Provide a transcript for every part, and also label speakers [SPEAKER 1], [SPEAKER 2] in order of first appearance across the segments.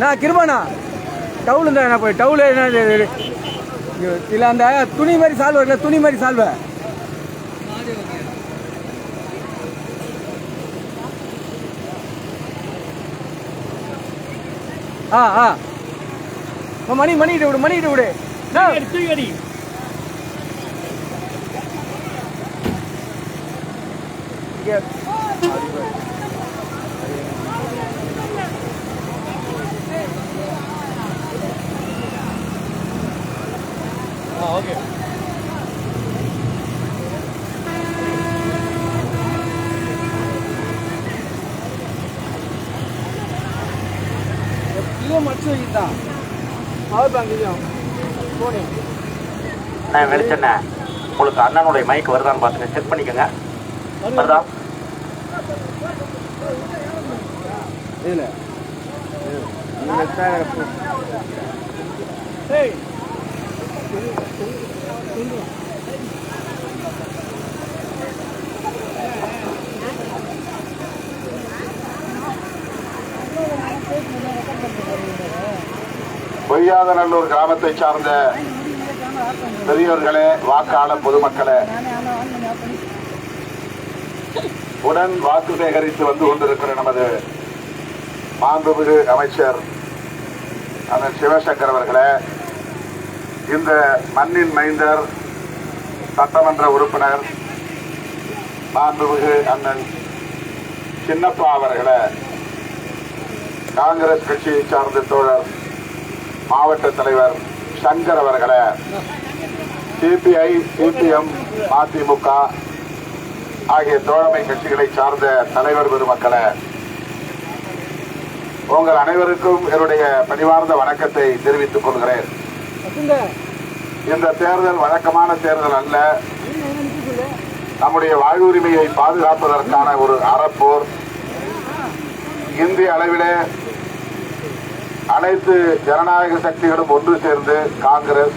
[SPEAKER 1] நான் கிருபாண்ணா டவுல் இருந்தா என்ன போய் டவுல் என்ன இல்லை அந்த துணி மாதிரி சால்வை இல்லை துணி மாதிரி சால்வை. ஆ ஆ. அம்மா, மணி மணிட்டு விடு மணிட்டு விடு. டேய்,
[SPEAKER 2] Yeah. ஓகே
[SPEAKER 1] கிலோ மடிச்சு வைக்கிட்டான் பவர் பேங்க் இதையும் போனே
[SPEAKER 3] நான் வெளிச்சண்ணே உங்களுக்கு அண்ணனுடைய மைக் வருதான்னு பார்த்துங்க செக் பண்ணிக்கோங்க வருதா
[SPEAKER 1] இதில்
[SPEAKER 4] பொய்யாதநல்லூர் கிராமத்தை சார்ந்த பெரியோர்களே வாக்காளர் பொதுமக்களே. உடன் வாக்கு சேகரித்து வந்து கொண்டிருக்கிற நமது மாண்புமிகு அமைச்சர் அண்ணன் சிவசங்கர் அவர்களே இந்த மண்ணின் மைந்தர் சட்டமன்ற உறுப்பினர் மாண்புமிகு அண்ணன் சின்னப்பா அவர்களை காங்கிரஸ் கட்சியை சார்ந்த தோழர் மாவட்ட தலைவர் சங்கர் அவர்களை சிபிஐ சிபிஎம் அதிமுக ஆகிய தோழமை கட்சிகளை சார்ந்த தலைவர் பெருமக்களை உங்கள் அனைவருக்கும் என்னுடைய பணிவார்ந்த வணக்கத்தை தெரிவித்துக் கொள்கிறேன். இந்த தேர்தல் வழக்கமான தேர்தல் அல்ல. நம்முடைய வாழ்வுரிமையை பாதுகாப்பதற்கான ஒரு அறப்போர். இந்திய அளவிலே அனைத்து ஜனநாயக சக்திகளும் ஒன்று சேர்ந்து காங்கிரஸ்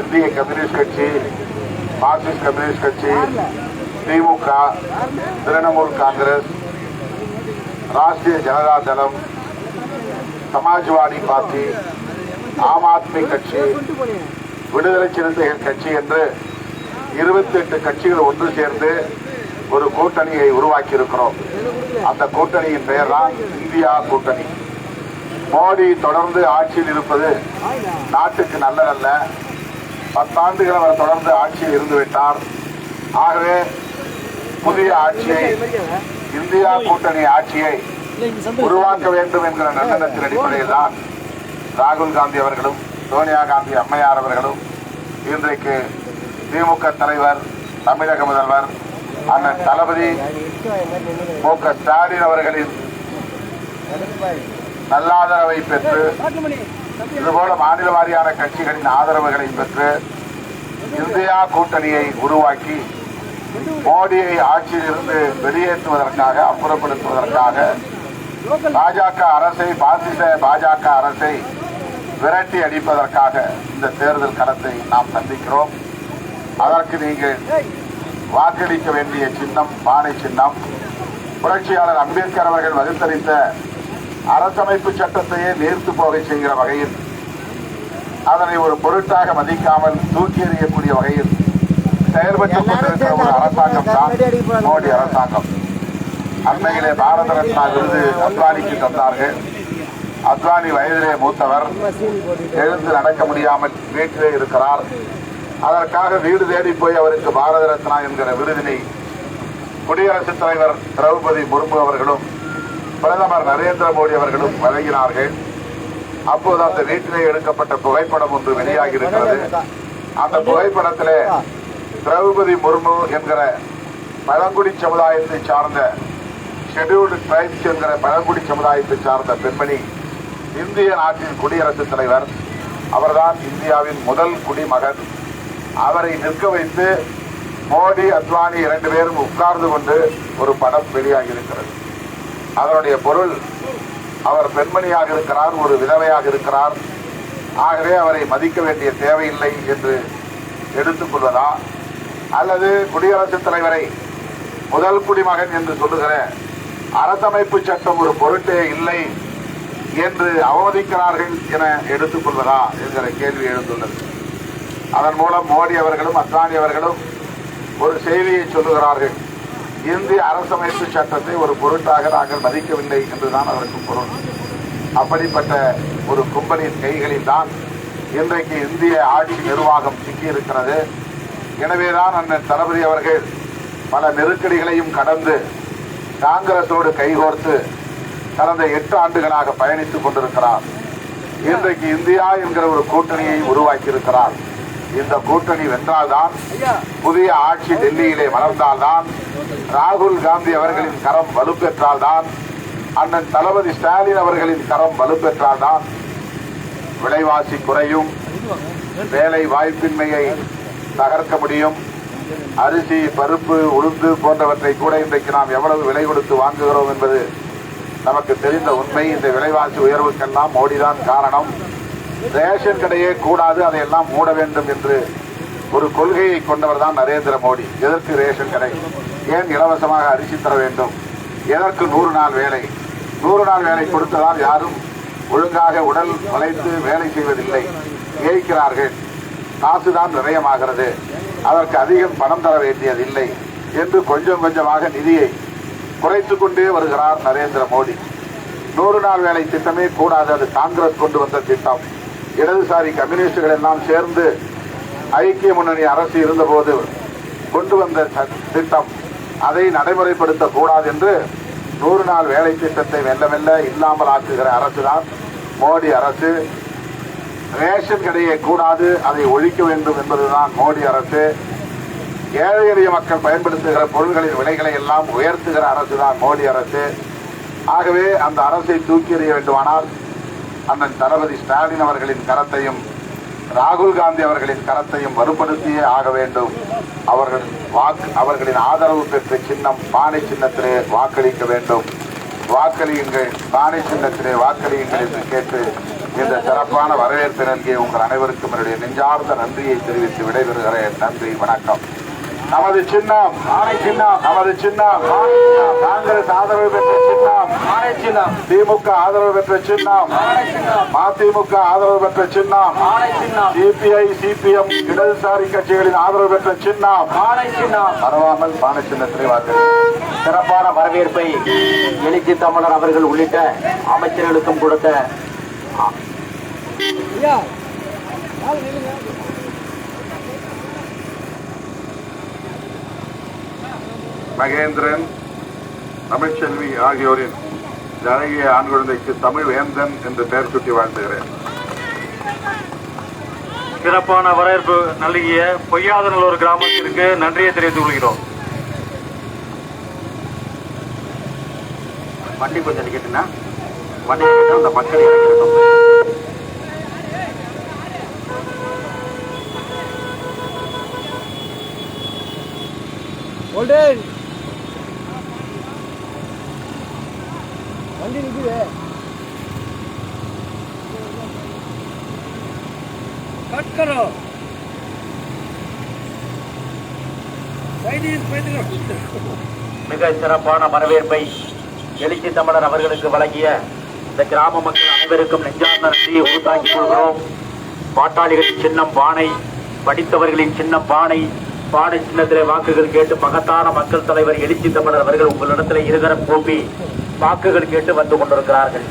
[SPEAKER 4] இந்திய கம்யூனிஸ்ட் கட்சி மார்க்சிஸ்ட் கம்யூனிஸ்ட் கட்சி திமுக திரிணாமுல் காங்கிரஸ் ராஷ்டிரிய ஜனதா தளம் சமாஜ்வாடி பார்ட்டி ஆம் ஆத்மி கட்சி விடுதலை சிறுத்தைகள் கட்சி என்று இருபத்தி எட்டு கட்சிகள் ஒன்று சேர்ந்து ஒரு கூட்டணியை உருவாக்கி இருக்கிறோம் அந்த கூட்டணியின் பெயர் தான் இந்தியா கூட்டணி. மோடி தொடர்ந்து ஆட்சியில் இருப்பது நாட்டுக்கு நல்லதல்ல. பத்தாண்டுகள் அவர் தொடர்ந்து ஆட்சியில் இருந்துவிட்டார் ஆகவே புதிய ஆட்சியை இந்தியா கூட்டணி ஆட்சியை உருவாக்க வேண்டும் என்கிற நல்லெண்ணத்தின் அடிப்படையில் தான் ராகுல் காந்தி அவர்களும் சோனியா காந்தி அம்மையார் அவர்களும் இன்றைக்கு திமுக தலைவர் தமிழக முதல்வர் அண்ணன் தளபதி மு க ஸ்டாலின் அவர்களின் நல்லாதரவை பெற்று இதுபோல மாநில வாரியான கட்சிகளின் ஆதரவுகளை பெற்று இந்தியா கூட்டணியை உருவாக்கி மோடியை ஆட்சியில் இருந்து வெளியேற்றுவதற்காக அப்புறப்படுத்துவதற்காக பாஜக அரசை பாசிச பாஜக அரசை விரட்டி அடிப்பதற்காக இந்த தேர்தல் களத்தை நாம் சந்திக்கிறோம். அதற்கு நீங்கள் வாக்களிக்க வேண்டிய சின்னம் பானை சின்னம். புரட்சியாளர் அம்பேத்கர் அவர்கள் வகுத்தளித்த அரசமைப்பு சட்டத்தையே நீர்த்து போக செய்கிற வகையில் அதனை ஒரு பொருட்டாக மதிக்காமல் தூக்கி எறியக்கூடிய வகையில் செயல்பட்டுக் கொண்டிருக்கிற ஒரு அரசாங்கம் தான் மோடி அரசாங்கம். அண்மையிலே பாரத ரத்னா விருது அத்வானிக்கு தந்தார்கள். அத்வானி வயதிலே மூத்தவர். எழுந்து நடக்க முடியாமல் வீட்டிலே இருக்கிறார். அதற்காக வீடு தேடி போய் அவருக்கு பாரத ரத்னா என்கிற விருதினை குடியரசுத் தலைவர் திரௌபதி முர்மு அவர்களும் பிரதமர் நரேந்திர மோடி அவர்களும் வழங்கினார்கள். அப்போது அந்த வீட்டிலே எடுக்கப்பட்ட புகைப்படம் ஒன்று வெளியாகி இருக்கிறது அந்த புகைப்படத்திலே திரௌபதி முர்மு என்கிற பழங்குடி சமுதாயத்தை சார்ந்த ஷெட்யூல்டு ட்ரைப்ஸ் என்கிற பழங்குடி சமுதாயத்தை சார்ந்த பெண்மணி இந்திய நாட்டின் குடியரசுத் தலைவர் அவர்தான் இந்தியாவின் முதல் குடிமகன். அவரை நிற்க வைத்து மோடி அத்வானி இரண்டு பேரும் உட்கார்ந்து கொண்டு ஒரு படம் வெளியாகி இருக்கிறது அதனுடைய பொருள் அவர் பெண்மணியாக இருக்கிறார் ஒரு விதவையாக இருக்கிறார். ஆகவே அவரை மதிக்க வேண்டிய தேவையில்லை என்று எடுத்துக்கொள்வதா அல்லது குடியரசுத் தலைவரை முதல் குடிமகன் என்று சொல்லுகிற அரசமைப்பு சட்டம் ஒரு பொருட்டே இல்லை என்று அவமதிக்கிறார்கள் என எடுத்துக்கொள்வதா என்கிற கேள்வி எழுந்துள்ளது. அதன் மூலம் மோடி அவர்களும் அத்வானி அவர்களும் ஒரு செய்தியை சொல்லுகிறார்கள். இந்திய அரசமைப்பு சட்டத்தை ஒரு பொருட்டாக நாங்கள் மதிக்கவில்லை என்றுதான் அதற்கு பொருள். அப்படிப்பட்ட ஒரு கும்பலின் கைகளில் தான் இன்றைக்கு இந்திய ஆட்சி நிர்வாகம் சிக்கியிருக்கிறது. எனவேதான் அண்ணன் தளபதி அவர்கள் பல நெருக்கடிகளையும் கடந்து காங்கிரஸோடு கைகோர்த்து கடந்த எட்டு ஆண்டுகளாக பயணித்துக் கொண்டிருக்கிறார். இன்றைக்கு இந்தியா என்கிற ஒரு கூட்டணியை உருவாக்கி இருக்கிறார் இந்த கூட்டணி வென்றால்தான் புதிய ஆட்சி டெல்லியிலே மலர்ந்தால்தான் ராகுல் காந்தி அவர்களின் கரம் வலுப்பெற்றால்தான் அண்ணன் தளபதி ஸ்டாலின் அவர்களின் கரம் வலுப்பெற்றால்தான் விலைவாசி குறையும் வேலை வாய்ப்பின்மையை தகர்க்க முடியும் அரிசி பருப்பு உளுந்து போன்றவற்றை கூட இன்றைக்கு நாம் எவ்வளவு விலை கொடுத்து வாங்குகிறோம் என்பது நமக்கு தெரிந்த உண்மை இந்த விலைவாசி உயர்வுக்கெல்லாம் மோடிதான் காரணம். ரேஷன் கடையே கூடாது அதையெல்லாம் மூட வேண்டும் என்று ஒரு கொள்கையை கொண்டவர் தான் நரேந்திர மோடி. எதற்கு ரேஷன் கடை? ஏன் இலவசமாக அரிசி தர வேண்டும்? எதற்கு நூறு நாள் வேலை? நூறு நாள் வேலை கொடுத்ததால் யாரும் ஒழுங்காக உடல் வளைத்து வேலை செய்வதில்லை. ஏய்க்கிறார்கள். காசுதான் விரயமாகிறது அதற்கு அதிகம் பணம் தர வேண்டியதில்லை. என்று கொஞ்சம் கொஞ்சமாக நிதியை குறைத்து கொண்டே வருகிறார் நரேந்திர மோடி. நூறு நாள் வேலை திட்டமே கூடாது அது காங்கிரஸ் கொண்டு வந்த திட்டம். இடதுசாரி கம்யூனிஸ்டுகள் எல்லாம் சேர்ந்து ஐக்கிய முன்னணி அரசு இருந்தபோது கொண்டு வந்த திட்டம். அதை நடைமுறைப்படுத்த கூடாது என்று நூறு நாள் வேலை திட்டத்தை மெல்ல மெல்ல இல்லாமல் ஆக்குகிற அரசுதான் மோடி அரசு. ரேஷன் கடையை கூடாது அதை ஒழிக்க வேண்டும் என்பதுதான் மோடி அரசு. ஏழை எளிய மக்கள் பயன்படுத்துகிற பொருள்களின் விலைகளை எல்லாம் உயர்த்துகிற அரசுதான் மோடி அரசு. ஆகவே அந்த அரசை தூக்கி எறிய வேண்டுமானால் அண்ணன் தளபதி ஸ்டாலின் அவர்களின் கரத்தையும் ராகுல் காந்தி அவர்களின் கரத்தையும் வலுப்படுத்தியே ஆக வேண்டும். அவர்கள் வாக்கு அவர்களின் ஆதரவு பெற்ற சின்னம் பானை சின்னத்திலே வாக்களிக்க வேண்டும். வாக்களியுங்கள் பானை சின்னத்திலே வாக்களியுங்கள் என்று கேட்டு இந்த சிறப்பான வரவேற்பு நல்கிய உங்கள் அனைவருக்கும் என்னுடைய நெஞ்சார்ந்த நன்றியை தெரிவித்து விடைபெறுகிறேன். நன்றி வணக்கம். நமது சின்னம் ஆணை சின்னம் நமது சின்னம் காங்கிரஸ் ஆதரவு பெற்ற சின்னம்
[SPEAKER 2] ஆணை சின்னம்
[SPEAKER 4] திமுக ஆதரவு பெற்ற சின்னம் மதிமுக ஆதரவு பெற்ற சின்னம்
[SPEAKER 2] ஆணை சின்னம்
[SPEAKER 4] சிபிஐ சிபிஎம் இடதுசாரி கட்சிகளின் ஆதரவு பெற்ற சின்னம்
[SPEAKER 2] ஆணை சின்னம்.
[SPEAKER 4] பரவாமல் பானை சின்னத்திலே வாக்கு.
[SPEAKER 3] சிறப்பான வரவேற்பை எழுச்சி தமிழர் அவர்கள் உள்ளிட்ட அமைச்சர்களுக்கும் கொடுத்த
[SPEAKER 4] மகேந்திரன் தமிழ்ச்செல்வி ஆகியோரின் அழகிய ஆண் குழந்தைக்கு தமிழ் வேந்தன் என்று பெயர் சுட்டி வாழ்த்துகிறேன்.
[SPEAKER 2] சிறப்பான வரவேற்பு நல்கிய பொய்யாதநல்லூர் கிராமத்திற்கு நன்றியை தெரிவித்துக் கொள்கிறோம்
[SPEAKER 3] வண்டி கொஞ்சம் நிக்கட்டுன்னா வண்டி அந்த மக்கள் இறங்கிடட்டும்
[SPEAKER 1] கோல்டன் வண்டி நிக்குது कट करो साइड
[SPEAKER 3] மிக சிறப்பான வரவேற்பை எழுச்சி தமிழர் அவர்களுக்கு வழங்கிய இந்த கிராம மக்கள் அனைவருக்கும் நெஞ்சார்ந்த நன்றியை உருத்தாக்கிக் கொள்கிறோம் பாட்டாளிகளின் சின்னம் பானை படித்தவர்களின் சின்னம் பானை பானை சின்னத்திலே வாக்குகள் கேட்டு மகத்தான மக்கள் தலைவர் எழுச்சி தமிழர் அவர்கள் உங்களிடத்தில் இருகரம் கூப்பி வாக்குகள் கேட்டு வந்து கொண்டிருக்கிறார்கள்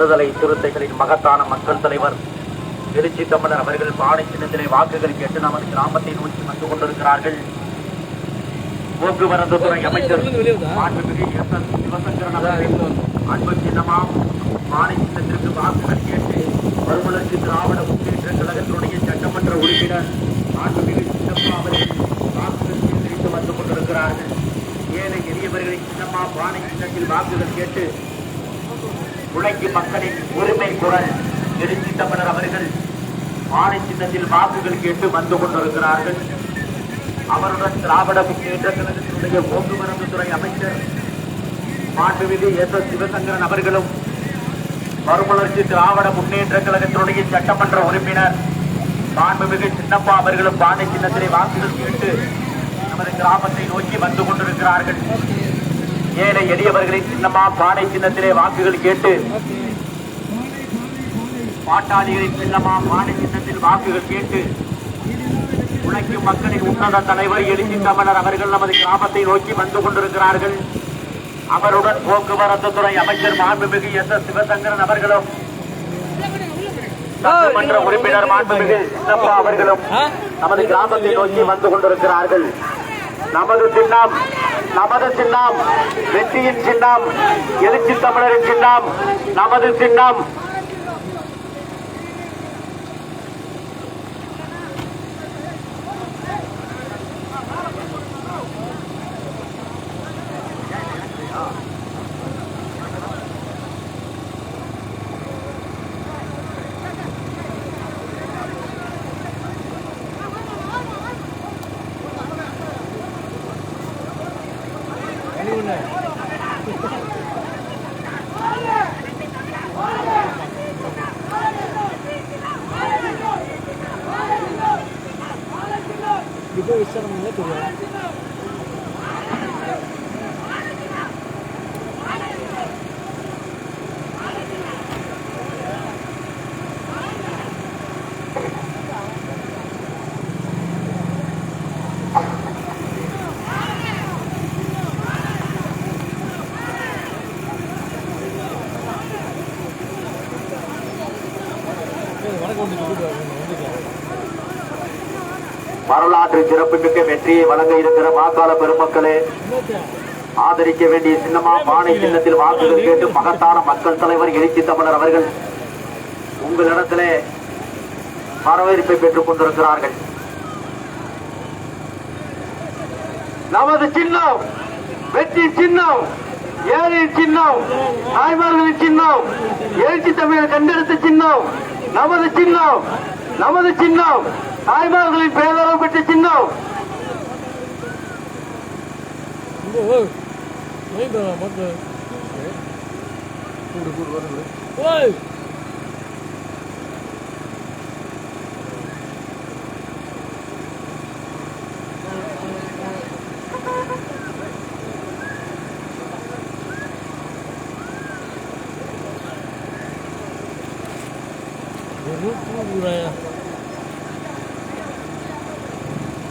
[SPEAKER 3] விடுதலை சிறுத்தைகளின் மகத்தான மக்கள் தலைவர் எழுச்சி தமிழர் அவர்கள் பானை சின்னத்திலே வாக்குகள் கேட்டு நமது கிராமத்தை நோக்கி வந்து கொண்டிருக்கிறார்கள். போக்குவரத்து துறை அமைச்சர் மாண்புமிகு அன்பு சின்னமாம் பானை சின்னத்திற்கு வாக்குகள் கேட்டு மறுமலர்ச்சி திராவிட முன்னேற்ற கழகத்தினுடைய சட்டமன்ற உறுப்பினர் மாண்புமிகு சின்னம்மா அவர்கள் வாக்குகள் சேகரித்து வந்து கொண்டிருக்கிறார்கள் ஏழை எளியவர்களின் சின்னம்மா பானை சின்னத்தில் வாக்குகள் கேட்டு உழைக்கும் மக்களின் உரிமை குரல் எழுச்சி தமிழர் அவர்கள் மாலை சின்னத்தில் வாக்குகள் கேட்டு வந்து கொண்டிருக்கிறார்கள். அவருடன் திராவிட முன்னேற்ற கழகத்தினுடைய போக்குவரத்து துறை அமைச்சர் மாண்புமிகு எஸ் எஸ் சிவசங்கரன் அவர்களும் மறுமலர்ச்சி திராவிட முன்னேற்ற கழகத்தினுடைய சட்டமன்ற உறுப்பினர் மாண்புமிகு சின்னப்பா அவர்களும் பானை சின்னத்திலே வாக்குகள் கேட்டு நமது கிராமத்தை நோக்கி வந்து கொண்டிருக்கிறார்கள். ஏழை எளியவர்களின் சின்னமா பானை சின்னத்திலே வாக்குகள் கேட்டு பாட்டாளிகளின் சின்னமா பானை சின்னத்தில் வாக்குகள் கேட்டு உழைக்கும் மக்களின் உன்னத தலைவர் எழுச்சி தமிழர் அவர்கள் நமது கிராமத்தை நோக்கி வந்து கொண்டிருக்கிறார்கள். அவருடன் போக்குவரத்து துறை அமைச்சர் மாண்புமிகு எஸ் எஸ் சிவசங்கரன் அவர்களும் சட்டமன்ற உறுப்பினர் மாண்புமிகு சின்னப்பா அவர்களும் நமது கிராமத்தை நோக்கி வந்து கொண்டிருக்கிறார்கள். நமது சின்னம் நமது சின்னம் வெற்றியின் சின்னம் எழுச்சி தமிழரின் சின்னம் நமது சின்னம் வரலாற்று சிறப்புமிக்க வெற்றியை வழங்க இருக்கிற வாக்காள பெருமக்களே ஆதரிக்க வேண்டிய சின்னமா பானை சின்னத்தில் வாக்குகள் கேட்டு மகத்தான மக்கள் தலைவர் எழுச்சி தமிழர் அவர்கள் உங்களிடத்திலே வரவேற்பை பெற்றுக் கொண்டிருக்கிறார்கள். நமது சின்னம் வெற்றி சின்னம் ஏழையின் சின்னம் தாய்மார்களின் சின்னம் எழுச்சி தமிழர் கண்டெடுத்த சின்னம் நமது சின்னம் நமது சின்னம். தாய்மார்களின் பேரளவு பெற்ற சின்னம்.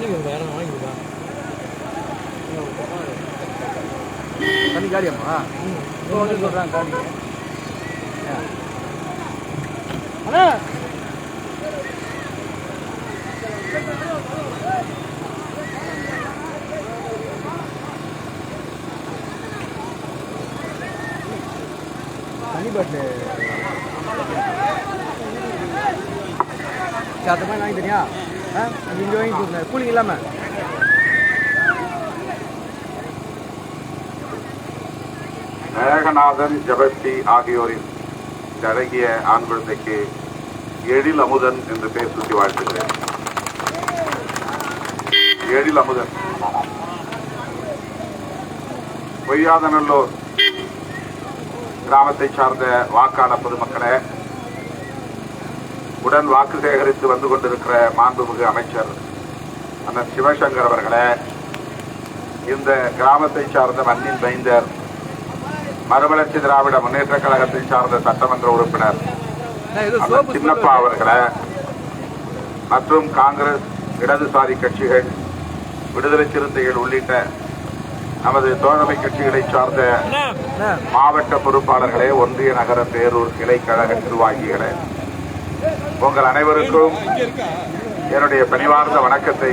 [SPEAKER 5] தண்ணி கொடுப்பா யாரும் வாங்கிடுப்பா
[SPEAKER 1] தண்ணி காலியாம்மா சொல்கிறாங்க காலி அண்ணா தண்ணி பாட்டில் அந்த மாதிரி வாங்கி தனியா ஆ இங்கே வாங்கி கொடுங்க கூலிங் இல்லாமல்
[SPEAKER 4] மேகநாதன் ஜபஸ்ரீ ஆகியோரின் இந்த அழகிய ஆண் குழந்தைக்கு எழில் அமுதன் என்று பெயர் சுற்றி வாழ்த்துகிறேன். எழில் அமுதன். பொய்யாதநல்லூர் கிராமத்தை சார்ந்த வாக்காளர் பொதுமக்களே உடன் வாக்கு சேகரித்து வந்து கொண்டிருக்கிற மாண்புமிகு அமைச்சர் அண்ணன் சிவசங்கர் அவர்களே இந்த கிராமத்தை சார்ந்த மண்ணின் மைந்தர் மறுமலர்ச்சி திராவிட முன்னேற்ற கழகத்தை சார்ந்த சட்டமன்ற உறுப்பினர் சின்னப்பா அவர்களே மற்றும் காங்கிரஸ் இடதுசாரி கட்சிகள் விடுதலை சிறுத்தைகள் உள்ளிட்ட நமது தோழமை கட்சிகளை சார்ந்த மாவட்ட பொறுப்பாளர்களே ஒன்றிய நகர பேரூர் கிளை கழக நிர்வாகிகளே. உங்கள் அனைவருக்கும் என்னுடைய பணிவார்ந்த வணக்கத்தை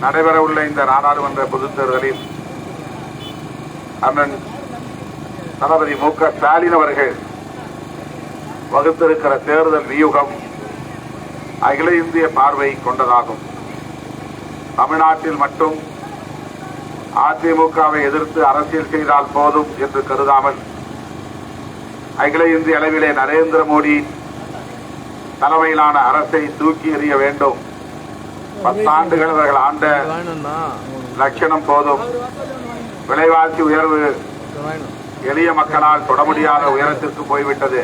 [SPEAKER 4] நடைபெறவுள்ள இந்த- இந்த நாடாளுமன்ற பொதுத் தேர்தலில் அண்ணன் தளபதி மு க ஸ்டாலின் அவர்கள் வகுத்திருக்கிற தேர்தல் வியூகம் அகில இந்திய பார்வை கொண்டதாகும். தமிழ்நாட்டில் மட்டும் அதிமுகவை எதிர்த்து அரசியல் செய்தால் போதும் என்று கருதாமல் அகில இந்திய அளவிலே நரேந்திர மோடி தலைமையிலான அரசை தூக்கி எறிய வேண்டும். பத்தாண்டுகள் அவர்கள் ஆண்ட லட்சணம் போதும். விலைவாசி உயர்வு எளிய மக்களால் தொட முடியாத உயரத்திற்கு போய்விட்டது.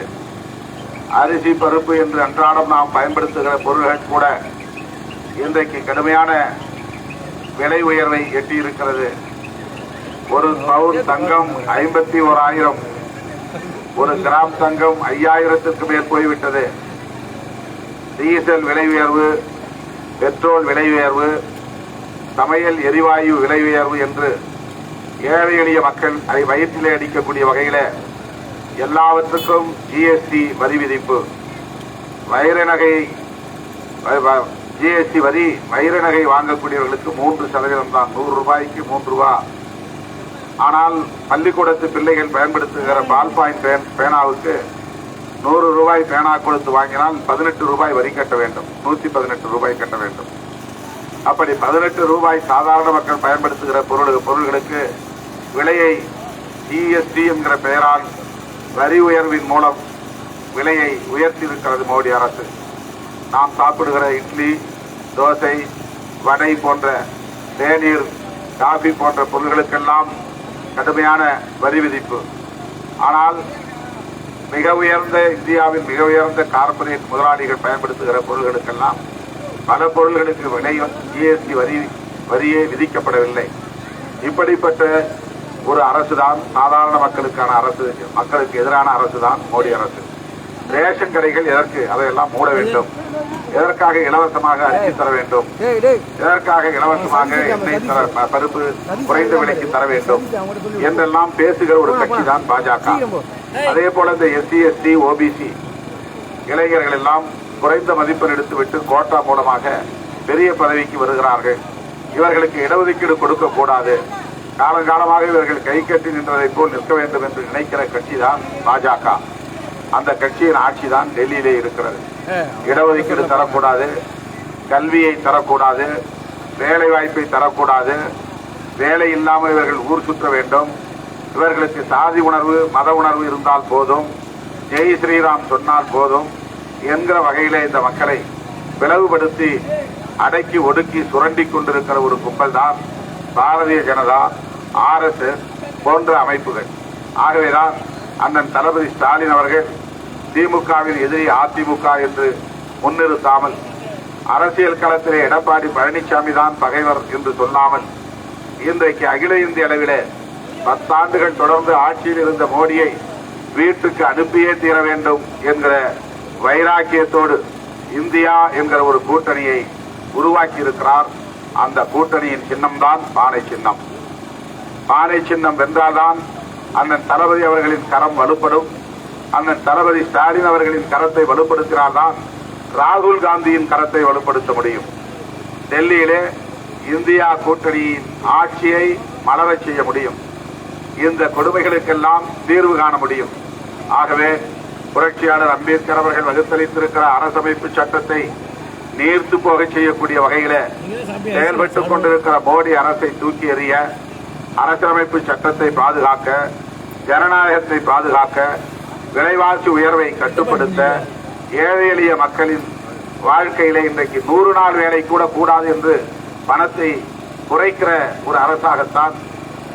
[SPEAKER 4] அரிசி பருப்பு என்று அன்றாடம் நாம் பயன்படுத்துகிற பொருள்கள் கூட இன்றைக்கு கடுமையான விலை உயர்வை எட்டியிருக்கிறது. ஒரு பவுன் தங்கம் ஐம்பத்தி ஓராயிரம் ஒரு கிராம் தங்கம் ஐயாயிரத்திற்கு மேல் போய்விட்டது. டீசல் விலை உயர்வு பெட்ரோல் விலை உயர்வு சமையல் எரிவாயு விலை உயர்வு என்று ஏழை எளிய மக்கள் அதை வயிற்றிலே அடிக்கக்கூடிய வகையில் எல்லாவற்றுக்கும் ஜிஎஸ்டி வரி விதிப்பு. வைர நகை ஜிஎஸ்டி வரி வைர நகை வாங்கக்கூடியவர்களுக்கு மூன்று சதவீதம் தான். நூறு ரூபாய்க்கு மூன்று ரூபாய் ஆனால் பள்ளிக்கூடத்து பிள்ளைகள் பயன்படுத்துகிற பால் பாயிண்ட் பேன் பேனாவுக்கு நூறு ரூபாய் பேனா கொடுத்து வாங்கினால் பதினெட்டு ரூபாய் வரி கட்ட வேண்டும். நூற்றி பதினெட்டு ரூபாய் கட்ட வேண்டும். அப்படி பதினெட்டு ரூபாய் சாதாரண மக்கள் பயன்படுத்துகிற பொருள் பொருள்களுக்கு விலையை ஜிஎஸ்டி என்கிற பெயரால் வரி உயர்வின் மூலம் விலையை உயர்த்தியிருக்கிறது மோடி அரசு. நாம் சாப்பிடுகிற இட்லி தோசை வடை போன்ற தேநீர் காஃபி போன்ற பொருள்களுக்கெல்லாம் கடுமையான வரி விதிப்பு. ஆனால் மிக உயர்ந்த இந்தியாவின் மிக உயர்ந்த கார்பரேட் முதலாளிகள் பயன்படுத்துகிற பொருள்களுக்கெல்லாம் பல பொருள்களுக்கு விலை ஜிஎஸ்டி வரி வரியே விதிக்கப்படவில்லை. இப்படிப்பட்ட ஒரு அரசுதான் சாதாரண மக்களுக்கான அரசு மக்களுக்கு எதிரான அரசுதான் மோடி அரசு. ரேஷன் கடைகள் எதற்கு அதையெல்லாம் மூட வேண்டும்? எதற்காக இலவசமாக அரிசி தர வேண்டும்? எதற்காக இலவசமாக எண்ணெய் தர பருப்பு குறைந்த விலைக்கு தர வேண்டும். என்றெல்லாம் பேசுகிற ஒரு கட்சி தான் பாஜக. அதே போல இந்த எஸ்சி எஸ்டி ஓபிசி இளைஞர்கள் எல்லாம் குறைந்த மதிப்பெண் எடுத்துவிட்டு கோட்டா மூலமாக பெரிய பதவிக்கு வருகிறார்கள். இவர்களுக்கு இடஒதுக்கீடு கொடுக்க கூடாது காலங்காலமாக இவர்கள் கை கட்டி நின்றதை போல் நிற்க வேண்டும் என்று நினைக்கிற கட்சி தான் பாஜக. அந்த கட்சியின் ஆட்சி தான் டெல்லியிலே இருக்கிறது. இடஒதுக்கீடு தரக்கூடாது கல்வியை தரக்கூடாது வேலை வாய்ப்பை தரக்கூடாது வேலை இல்லாமல் இவர்கள் ஊர் சுற்ற வேண்டும். இவர்களுக்கு சாதி உணர்வு மத உணர்வு இருந்தால் போதும். ஜெய் ஸ்ரீராம் சொன்னால் போதும். என்கிற வகையிலே இந்த மக்களை பிளவுபடுத்தி அடக்கி ஒடுக்கி சுரண்டி கொண்டிருக்கிற ஒரு கும்பல் தான் பாரதிய ஜனதா ஆர்எஸ்எஸ் போன்ற அமைப்புகள். ஆகவேதான் அண்ணன் தளபதி ஸ்டாலின் அவர்கள் திமுகவின் எதிரி அதிமுக என்று முன்னிறுத்தாமல் அரசியல் களத்திலே எடப்பாடி பழனிசாமி தான் பகைவர் என்று சொல்லாமல் இன்றைக்கு அகில இந்திய அளவிலே பத்தாண்டுகள் தொடர்ந்து ஆட்சியில் இருந்த மோடியை வீட்டுக்கு அனுப்பியே தீர வேண்டும் என்கிற வைராக்கியத்தோடு இந்தியா என்கிற ஒரு கூட்டணியை உருவாக்கி இருக்கிறார் அந்த கூட்டணியின் சின்னம்தான் பானை சின்னம். பானை சின்னம் வென்றால்தான் அண்ணன் தளபதி அவர்களின் கரம் வலுப்படும். அண்ணன் தளபதி ஸ்டாலின் அவர்களின் கரத்தை வலுப்படுத்தினால்தான் ராகுல் காந்தியின் கரத்தை வலுப்படுத்த முடியும். டெல்லியிலே இந்தியா கூட்டணியின் ஆட்சியை மலரச் செய்ய முடியும். இந்த கொடுமைகளுக்கெல்லாம் தீர்வு காண முடியும். ஆகவே புரட்சியாளர் அம்பேத்கர் அவர்கள் வகுத்தளித்திருக்கிற அரசமைப்பு சட்டத்தை நீர்த்து போக செய்யக்கூடிய வகையில செயல்பட்டுக் கொண்டிருக்கிற மோடி அரசை தூக்கி எறிய அரசியலமைப்பு சட்டத்தை பாதுகாக்க ஜனநாயகத்தை பாதுகாக்க விலைவாசி உயர்வை கட்டுப்படுத்த ஏழை எளிய மக்களின் வாழ்க்கையில இன்றைக்கு நூறு நாள் வேலை கூட கூடாது என்று பணத்தை குறைக்கிற ஒரு அரசாகத்தான்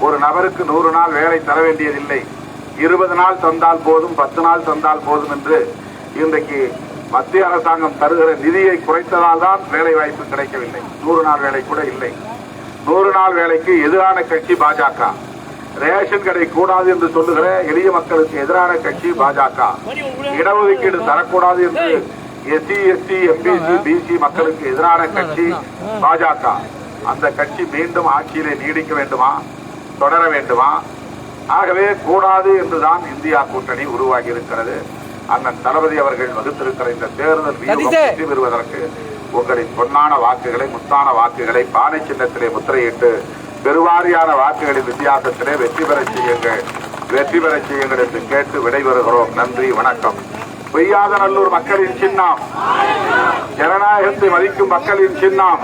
[SPEAKER 4] ஒரு நபருக்கு நூறு நாள் வேலை தர வேண்டியதில்லை. இருபது நாள் தந்தால் போதும் பத்து நாள் தந்தால் போதும் என்று இன்றைக்கு மத்திய அரசாங்கம் தருகிற நிதியை குறைத்ததால் தான் வேலை வாய்ப்பு கிடைக்கவில்லை. நூறு நாள் வேலை கூட இல்லை. நூறு நாள் வேலைக்கு எதிரான கட்சி பாஜக. ரேஷன் கடை கூடாது என்று சொல்லுகிற எளிய மக்களுக்கு எதிரான கட்சி பாஜக. இடஒதுக்கீடு தரக்கூடாது என்று எஸ்சி எஸ்டி எம்பிசி பிசி மக்களுக்கு எதிரான கட்சி பாஜக. அந்த கட்சி மீண்டும் ஆட்சியிலே நீடிக்க வேண்டுமா? தொடர வேண்டுமா? ஆகவே கூடாது என்றுதான் இந்தியா கூட்டணி உருவாகி இருக்கிறது அண்ணன் தளபதி அவர்கள் வகுத்திருக்கிற இந்த தேர்தல். வெற்றி பெறுவதற்கு உங்களின் பொன்னான வாக்குகளை முத்தான வாக்குகளை பானை சின்னத்திலே முத்திரையிட்டு பெருவாரியான வாக்குகளின் வித்தியாசத்திலே வெற்றி பெறச் செய்யுங்கள். வெற்றி பெறச் செய்யுங்கள் என்று கேட்டு விடைபெறுகிறோம். நன்றி வணக்கம். பொய்யாத நல்லூர் மக்களின் சின்னம். ஜனநாயகத்தை மதிக்கும் மக்களின் சின்னம்.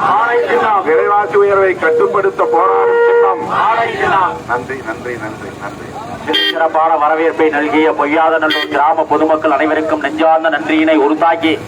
[SPEAKER 4] சின்னம் விலைவாசி உயர்வை கட்டுப்படுத்த போராடும் சின்னம். நன்றி நன்றி நன்றி நன்றி.
[SPEAKER 3] சிறப்பான வரவேற்பை நல்கிய பொய்யாத நல்லூர் கிராம பொதுமக்கள் அனைவருக்கும் நெஞ்சார்ந்த நன்றியினை உருத்தாக்கி